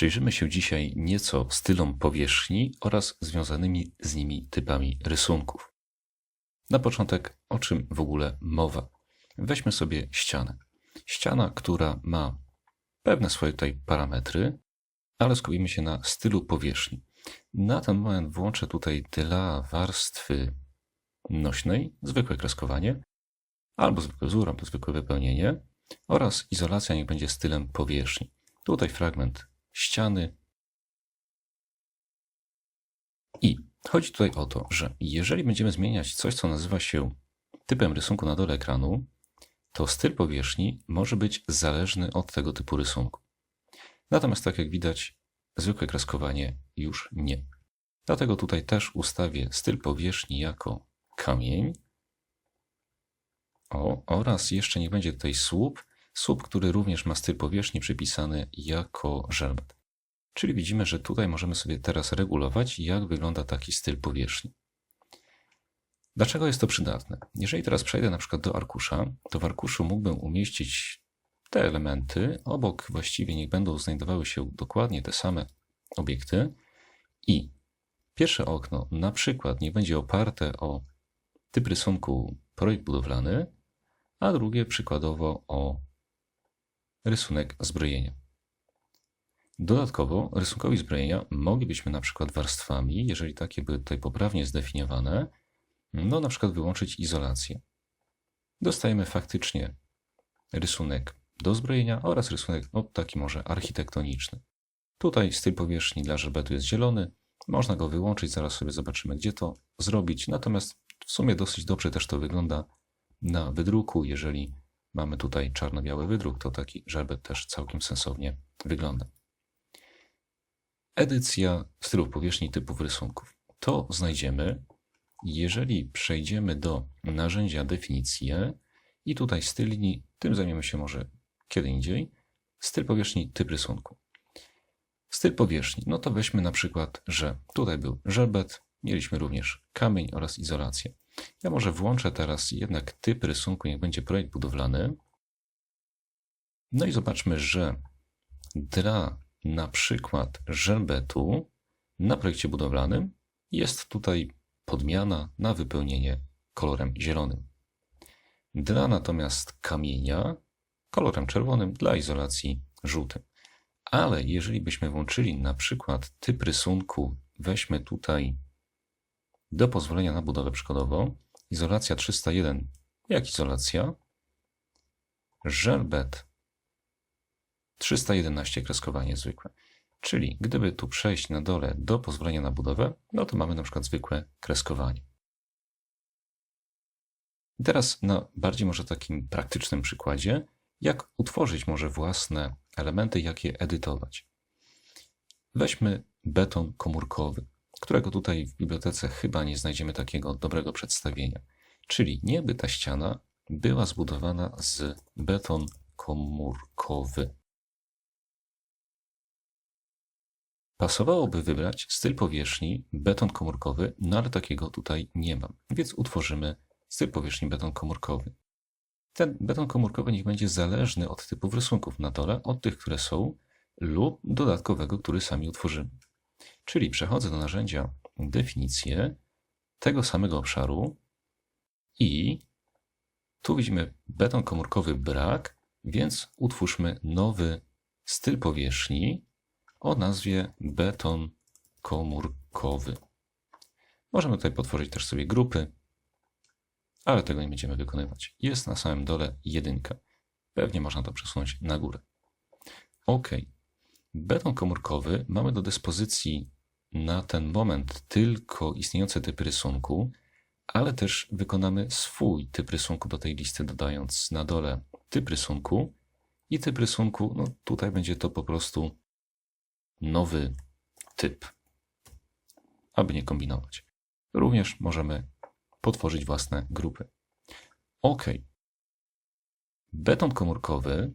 Przyjrzymy się dzisiaj nieco stylom powierzchni oraz związanymi z nimi typami rysunków. Na początek, o czym w ogóle mowa? Weźmy sobie ścianę. Ściana, która ma pewne swoje tutaj parametry, ale skupimy się na stylu powierzchni. Na ten moment włączę tutaj dla warstwy nośnej zwykłe kreskowanie, albo zwykły wzór, albo zwykłe wypełnienie oraz izolacja niech będzie stylem powierzchni. Tutaj fragment ściany. I chodzi tutaj o to, że jeżeli będziemy zmieniać coś, co nazywa się typem rysunku na dole ekranu, to styl powierzchni może być zależny od tego typu rysunku. Natomiast tak jak widać, zwykłe kreskowanie już nie. Dlatego tutaj też ustawię styl powierzchni jako kamień. O, oraz jeszcze niech będzie tutaj słup, słup, który również ma styl powierzchni przypisany jako żelbet. Czyli widzimy, że tutaj możemy sobie teraz regulować, jak wygląda taki styl powierzchni. Dlaczego jest to przydatne? Jeżeli teraz przejdę na przykład do arkusza, to w arkuszu mógłbym umieścić te elementy, obok właściwie niech będą znajdowały się dokładnie te same obiekty i pierwsze okno na przykład niech będzie oparte o typ rysunku projekt budowlany, a drugie przykładowo o rysunek zbrojenia. Dodatkowo rysunkowi zbrojenia moglibyśmy na przykład warstwami, jeżeli takie były tutaj poprawnie zdefiniowane, no na przykład wyłączyć izolację. Dostajemy faktycznie rysunek do zbrojenia oraz rysunek no, taki może architektoniczny. Tutaj styl powierzchni dla żelbetu jest zielony, można go wyłączyć, zaraz sobie zobaczymy gdzie to zrobić, natomiast w sumie dosyć dobrze też to wygląda na wydruku, jeżeli mamy tutaj czarno-biały wydruk, to taki żelbet też całkiem sensownie wygląda. Edycja stylów powierzchni typów rysunków. To znajdziemy, jeżeli przejdziemy do narzędzia definicje i tutaj styl linii, tym zajmiemy się może kiedy indziej. Styl powierzchni, typ rysunku. Styl powierzchni, no to weźmy na przykład, że tutaj był żelbet, mieliśmy również kamień oraz izolację. Ja może włączę teraz jednak typ rysunku, niech będzie projekt budowlany. No i zobaczmy, że dla na przykład żelbetu na projekcie budowlanym jest tutaj podmiana na wypełnienie kolorem zielonym. Dla natomiast kamienia kolorem czerwonym, dla izolacji żółtym. Ale jeżeli byśmy włączyli na przykład typ rysunku, weźmy tutaj do pozwolenia na budowę przykładowo, izolacja 301 jak izolacja, żelbet 311 kreskowanie zwykłe. Czyli gdyby tu przejść na dole do pozwolenia na budowę, no to mamy na przykład zwykłe kreskowanie. Teraz na bardziej może takim praktycznym przykładzie, jak utworzyć może własne elementy, jak je edytować. Weźmy beton komórkowy, którego tutaj w bibliotece chyba nie znajdziemy takiego dobrego przedstawienia. Czyli nieby ta ściana była zbudowana z beton komórkowy. Pasowałoby wybrać styl powierzchni beton komórkowy, no ale takiego tutaj nie mam, więc utworzymy styl powierzchni beton komórkowy. Ten beton komórkowy niech będzie zależny od typów rysunków na dole, od tych, które są, lub dodatkowego, który sami utworzymy. Czyli przechodzę do narzędzia definicję tego samego obszaru i tu widzimy beton komórkowy brak, więc utwórzmy nowy styl powierzchni o nazwie beton komórkowy. Możemy tutaj potworzyć też sobie grupy, ale tego nie będziemy wykonywać. Jest na samym dole jedynka. Pewnie można to przesunąć na górę. OK. Beton komórkowy mamy do dyspozycji na ten moment tylko istniejące typy rysunku, ale też wykonamy swój typ rysunku do tej listy, dodając na dole typ rysunku i typ rysunku, no tutaj będzie to po prostu nowy typ, aby nie kombinować. Również możemy potworzyć własne grupy. OK. Beton komórkowy,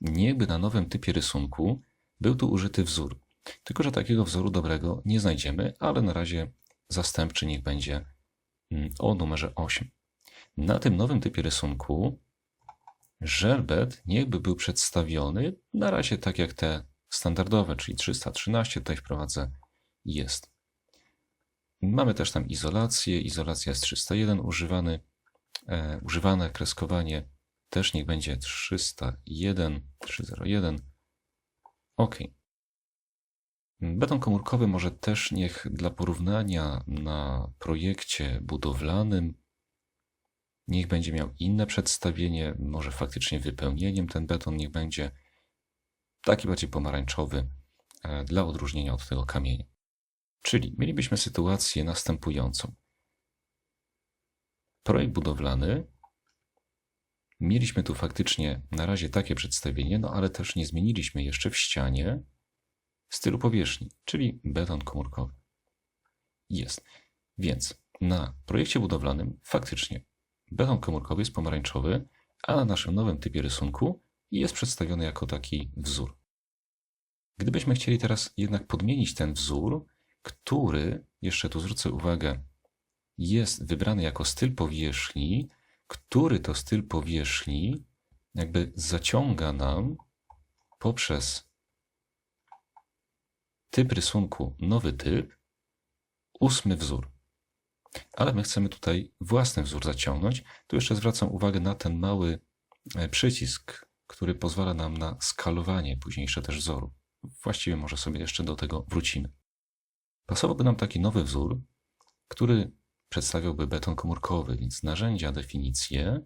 niechby na nowym typie rysunku był tu użyty wzór. Tylko, że takiego wzoru dobrego nie znajdziemy, ale na razie zastępczy niech będzie mm, o numerze 8. Na tym nowym typie rysunku żelbet niechby był przedstawiony na razie tak jak te standardowe, czyli 313, tutaj wprowadzę jest. Mamy też tam izolację, izolacja jest 301 używany, e, używane, kreskowanie też niech będzie 301, 301. OK. Beton komórkowy może też niech dla porównania na projekcie budowlanym niech będzie miał inne przedstawienie, może faktycznie wypełnieniem ten beton niech będzie taki bardziej pomarańczowy e, dla odróżnienia od tego kamienia. Czyli mielibyśmy sytuację następującą. Projekt budowlany. Mieliśmy tu faktycznie na razie takie przedstawienie, no ale też nie zmieniliśmy jeszcze w ścianie stylu powierzchni, czyli beton komórkowy. Jest. Więc na projekcie budowlanym faktycznie beton komórkowy jest pomarańczowy, a na naszym nowym typie rysunku jest przedstawiony jako taki wzór. Gdybyśmy chcieli teraz jednak podmienić ten wzór, który, jeszcze tu zwrócę uwagę, jest wybrany jako styl powierzchni, który to styl powierzchni jakby zaciąga nam poprzez typ rysunku nowy typ, ósmy wzór. Ale my chcemy tutaj własny wzór zaciągnąć. Tu jeszcze zwracam uwagę na ten mały e, przycisk, który pozwala nam na skalowanie późniejsze też wzoru. Właściwie może sobie jeszcze do tego wrócimy. Pasowałby nam taki nowy wzór, który przedstawiałby beton komórkowy, więc narzędzia, definicje,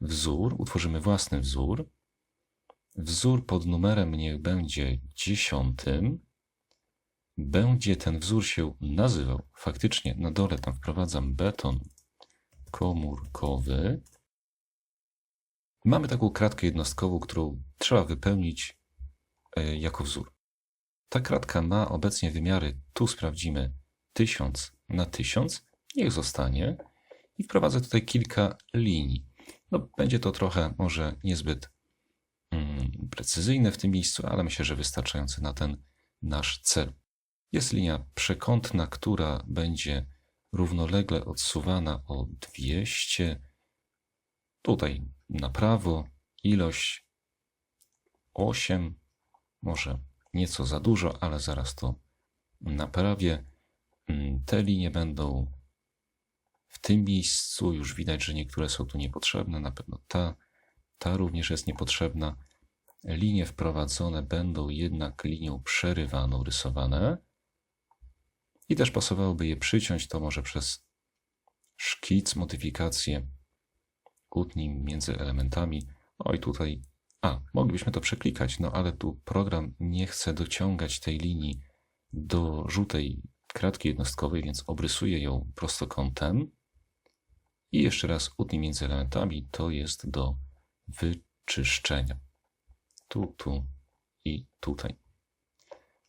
wzór, utworzymy własny wzór. Wzór pod numerem niech będzie dziesiątym. Będzie ten wzór się nazywał, faktycznie na dole tam wprowadzam beton komórkowy. Mamy taką kratkę jednostkową, którą trzeba wypełnić e, jako wzór. Ta kratka ma obecnie wymiary, tu sprawdzimy 1000 na 1000, niech zostanie i wprowadzę tutaj kilka linii. No, będzie to trochę może niezbyt mm, precyzyjne w tym miejscu, ale myślę, że wystarczające na ten nasz cel. Jest linia przekątna, która będzie równolegle odsuwana o 200. Tutaj na prawo ilość 8, może nieco za dużo, ale zaraz to naprawię. Mm, te linie będą tym miejscu. Już widać, że niektóre są tu niepotrzebne. Na pewno ta, ta również jest niepotrzebna. Linie wprowadzone będą jednak linią przerywaną rysowane. I też pasowałoby je przyciąć, to może przez szkic, modyfikację, kłótni między elementami. Oj, tutaj a, moglibyśmy to przeklikać, no ale tu program nie chce dociągać tej linii do żółtej kratki jednostkowej, więc obrysuję ją prostokątem. I jeszcze raz utnij między elementami to jest do wyczyszczenia. Tu, tu i tutaj.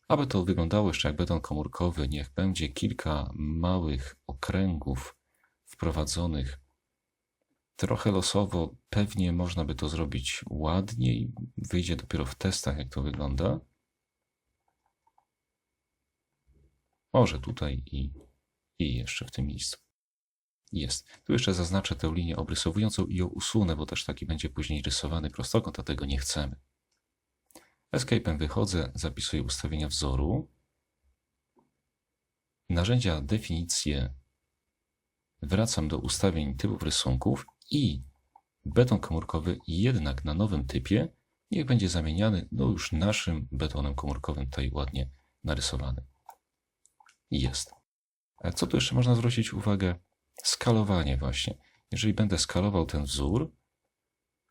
Aby to wyglądało jeszcze jak beton komórkowy, niech będzie kilka małych okręgów wprowadzonych trochę losowo. Pewnie można by to zrobić ładniej. Wyjdzie dopiero w testach, jak to wygląda. Może tutaj i, i jeszcze w tym miejscu. Jest. Tu jeszcze zaznaczę tę linię obrysowującą i ją usunę, bo też taki będzie później rysowany prostokąt, a tego nie chcemy. Escape'em wychodzę, zapisuję ustawienia wzoru. Narzędzia definicje. Wracam do ustawień typów rysunków i beton komórkowy jednak na nowym typie niech będzie zamieniany no już naszym betonem komórkowym tutaj ładnie narysowany. Jest. A co tu jeszcze można zwrócić uwagę? Skalowanie właśnie. Jeżeli będę skalował ten wzór,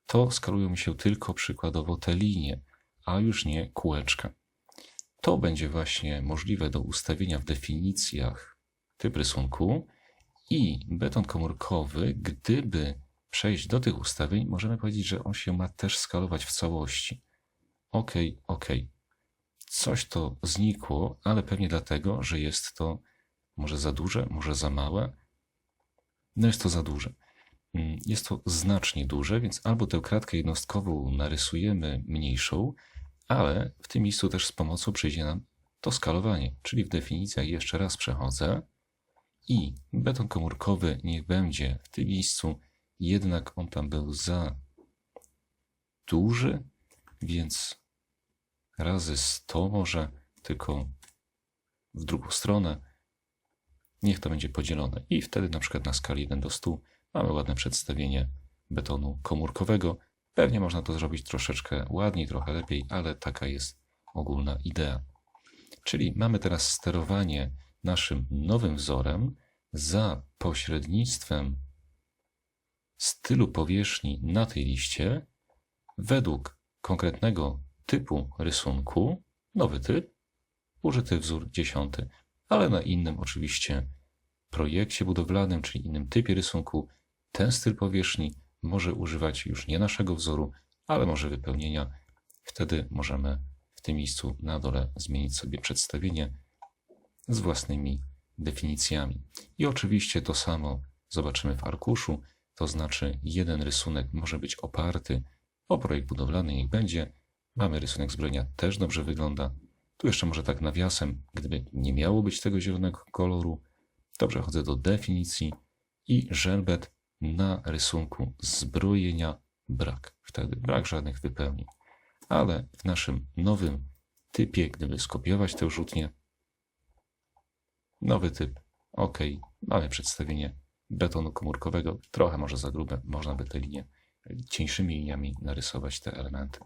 to skalują mi się tylko przykładowo te linie, a już nie kółeczka. To będzie właśnie możliwe do ustawienia w definicjach typ rysunku i beton komórkowy, gdyby przejść do tych ustawień, możemy powiedzieć, że on się ma też skalować w całości. OK, OK. Coś to znikło, ale pewnie dlatego, że jest to może za duże, może za małe. No jest to za duże. Mm, jest to znacznie duże, więc albo tę kratkę jednostkową narysujemy mniejszą, ale w tym miejscu też z pomocą przyjdzie nam to skalowanie, czyli w definicjach jeszcze raz przechodzę i beton komórkowy niech będzie w tym miejscu jednak on tam był za duży, więc razy 100 może, tylko w drugą stronę. Niech to będzie podzielone. I wtedy na przykład na skali 1 do 100 mamy ładne przedstawienie betonu komórkowego. Pewnie można to zrobić troszeczkę ładniej, trochę lepiej, ale taka jest ogólna idea. Czyli mamy teraz sterowanie naszym nowym wzorem za pośrednictwem stylu powierzchni na tej liście według konkretnego typu rysunku, nowy typ, użyty wzór dziesiąty, ale na innym oczywiście projekcie budowlanym, czyli innym typie rysunku, ten styl powierzchni może używać już nie naszego wzoru, ale może wypełnienia. Wtedy możemy w tym miejscu na dole zmienić sobie przedstawienie z własnymi definicjami. I oczywiście to samo zobaczymy w arkuszu, to znaczy jeden rysunek może być oparty o projekt budowlany, niech będzie. Mamy rysunek zbrojenia, też dobrze wygląda. Tu jeszcze może tak nawiasem, gdyby nie miało być tego zielonego koloru, to przechodzę do definicji i żelbet na rysunku zbrojenia brak. Wtedy brak żadnych wypełnień. Ale w naszym nowym typie, gdyby skopiować tę rzutnię, nowy typ, ok, mamy przedstawienie betonu komórkowego, trochę może za grube, można by te linie cieńszymi liniami narysować te elementy.